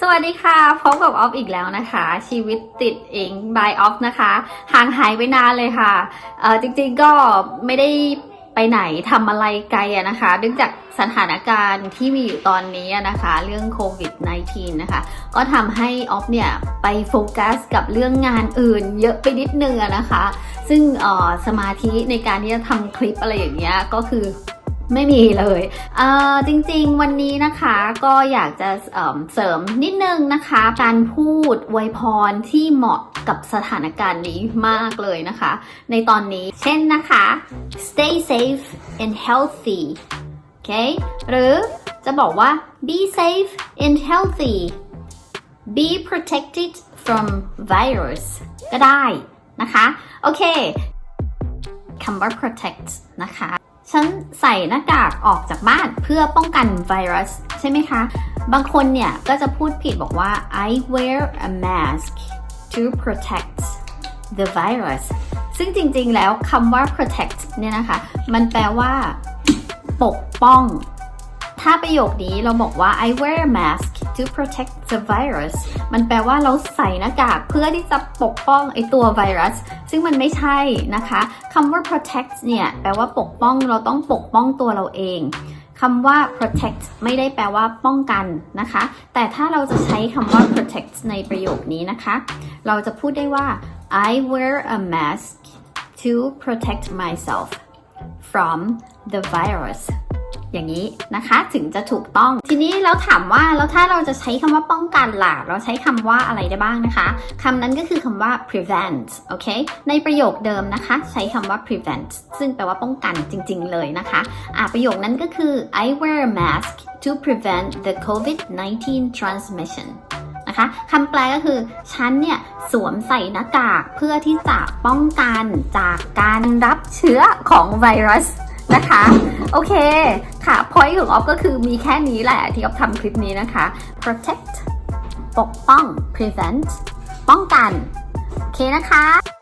สวัสดีค่ะ พบกับออฟอีกแล้วนะคะ ชีวิตติดเอง by ออฟนะคะ ห่างหายไปนานเลยค่ะ เออจริงๆก็ไม่ได้ไปไหนทำอะไรไกลอะนะคะเนื่องจากสถานการณ์ที่มีอยู่ตอนนี้นะคะ เรื่องโควิด -19 นะคะ ก็ทำให้ออฟเนี่ย ไปโฟกัสกับเรื่องงานอื่นเยอะไปนิดนึงนะคะ ซึ่งออสมาธิในการที่จะทำคลิปอะไรอย่างเงี้ยก็คือ ไม่มีเลยเอ่อจริงๆวันนี้นะคะก็อยากจะเอิ่มเสริมนิดนึงนะคะ การพูดอวยพรที่เหมาะกับสถานการณ์นี้มากเลยนะคะ ในตอนนี้ เช่นนะคะ stay safe and healthy โอเคหรือจะบอกว่า be safe and healthy be protected from virus ก็ได้นะคะ โอเคคำว่า protect นะคะ ฉันใส่หน้ากากออกจากบ้านเพื่อป้องกันไวรัส ใช่ไหมคะ บางคนเนี่ยก็จะพูดผิดบอกว่า I wear a mask to protect the virus ซึ่งจริงๆแล้วคำว่า protect เนี่ยนะคะ มันแปลว่า ปกป้อง ถ้าประโยคนี้เราบอกว่า I wear a mask to protect the virus มันแปลว่าเราใส่หน้ากากเพื่อที่จะปกป้องไอตัวไวรัส ซึ่งมันไม่ใช่นะคะคำว่า protect เนี่ยแปลว่าปกป้องเราต้องปกป้องตัวเราเองคำว่า protect ไม่ได้แปลว่าป้องกันนะคะ แต่ถ้าเราจะใช้คำว่า protect ในประโยคนี้นะคะ เราจะพูดได้ว่า I wear a mask to protect myself from the virus อย่างนี้นะคะถึงจะถูกต้อง ทีนี้เราถามว่าแล้วถ้าเราจะใช้คำว่าป้องกันล่ะเราใช้คำว่าอะไรได้บ้างนะคะคำนั้นก็คือคำว่า prevent โอเคในประโยคเดิมนะคะ ใช้คำว่า prevent ซึ่งแปลว่าป้องกันจริง ๆ เลยนะคะอะประโยคนั้นก็คือ I wear a mask to prevent the COVID-19 transmission นะคะคำแปลก็คือ ฉันเนี่ยสวมใส่หน้ากากเพื่อที่จะป้องกันจากการรับเชื้อของไวรัส นะคะ โอเคค่ะพอยต์ของออฟก็คือมีแค่นี้แหละที่ออฟทำคลิปนี้นะคะ protect ปกป้อง prevent ป้องกัน โอเคนะคะ